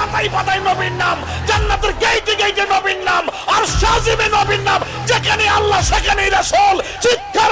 পাতাই পাতাই নবীর নাম, জান্নাতের গেইটে গেইটে নবীর নাম, আর সাজিমে নবীর নাম, যেখানে আল্লাহ সেখানে রাসূল, চিৎকার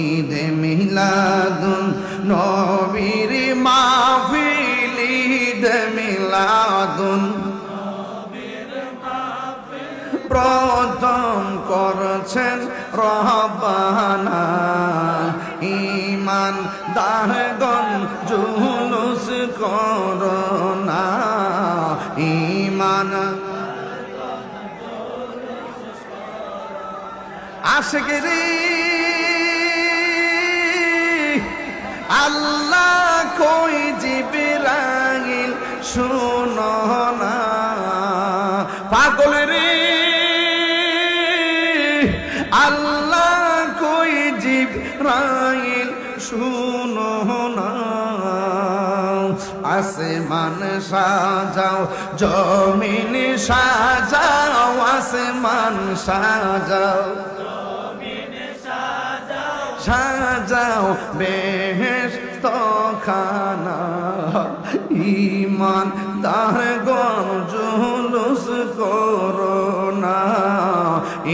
ঈদে মিলাদুন নবীর মাহফিল ঈদে মিলাদুন প্রথম করছেন রহবানা ইমান দাহগন জুলুস করোনা ইমান আশগরি আল্লাহ কই জিবরাইল, শুনো না। পাগল রে, আল্লাহ কই জিবরাইল, শুনো না। আসমান সাজাও, জমিন সাজাও, আসমান সাজাও। সাজাও। বেহেস্ত খানা ইমান তার গজুলুস করোনা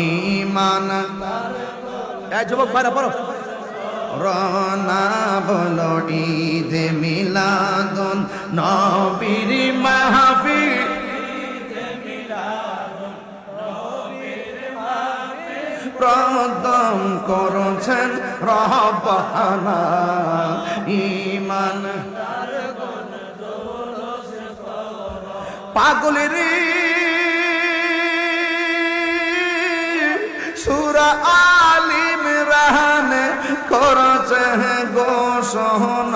ইমান যুবক, বাইরে পড়ো। রনা বলো ঈদ মিলাদন নবীর প্রদম করছেন রহবানা ইমান পাগলের সুরা আলিম রাহানে করছে ঘোষণা